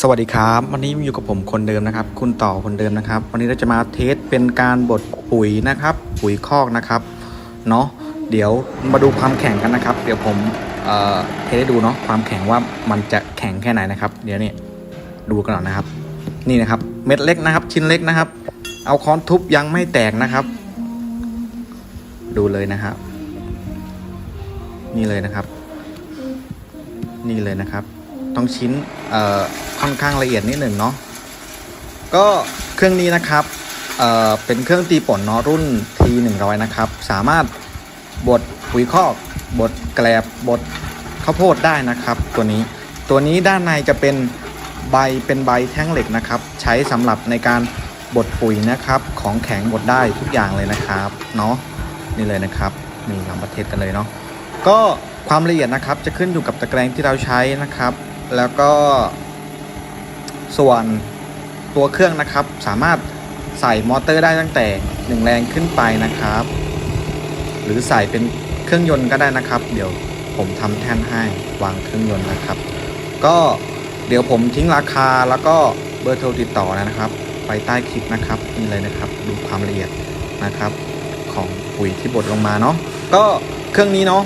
สวัสดีครับ วันนี้อยู่กับผมคนเดิมนะครับ คุณต่อคนเดิมนะครับ วันนี้เราจะมาเทสเป็นการบดปุ๋ยนะครับ ปุ๋ยคอกนะครับเนาะเดี๋ยวมาดูความแข็งกันนะครับ เดี๋ยวผมเอ่อเทสให้ดูเนาะความแข็งว่ามันจะแข็งแค่ไหนนะครับ เดี๋ยวนี้ดูกันหน่อยนะครับ นี่นะครับ เม็ดเล็กนะครับ ชิ้นเล็กนะครับ เอาค้อนทุบยังไม่แตกนะครับ ดูเลยนะครับ นี่เลยนะครับ นี่เลยนะครับ ต้องชิ้นค่อนข้างละเอียดนิดหนึ่งเนาะก็เครื่องนี้นะครับเเป็นเครื่องตีป่นเนาะรุ่น T100 นะครับ สามารถบดปุ๋ยคอกบดแกลบบดข้าวโพดได้นะครับ ตัวนี้ตัวนี้ด้านในจะเป็นใบเป็นใบแท่งเหล็กนะครับ ใช้สำหรับในการบดปุ๋ยนะครับ ของแข็งบดได้ทุกอย่างเลยนะครับเนาะนี่เลยนะครับนี่เรามาเทสกันเลยเนาะก็ความละเอียดนะครับจะขึ้นอยู่กับตะแกรงที่เราใช้นะครับ แล้วก็ส่วนตัวเครื่องนะครับ สามารถใส่มอเตอร์ได้ตั้งแต่ 1 แรงขึ้นไปนะครับ หรือใส่เป็นเครื่องยนต์ก็ได้นะครับ เดี๋ยวผมทำแท่นให้วางเครื่องยนต์นะครับ ก็เดี๋ยวผมทิ้งราคาแล้วก็เบอร์โทรติดต่อนะครับ ไปใต้คลิปนะครับนี่เลยนะครับ ดูความละเอียดนะครับ ของปุ๋ยที่บดลงมาเนาะก็เครื่องนี้เนาะ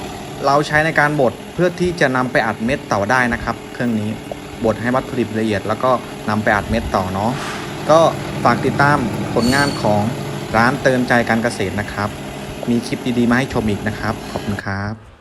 เราใช้ในการบดเพื่อที่จะนำไปอัดเม็ดต่อได้นะครับ เครื่องนี้บดให้วัตถุดิบละเอียด แล้วก็นำไปอัดเม็ดต่อเนาะก็ฝากติดตามผลงานของร้านเติมใจการเกษตรนะครับ มีคลิปดีๆมาให้ชมอีกนะครับ ขอบคุณครับ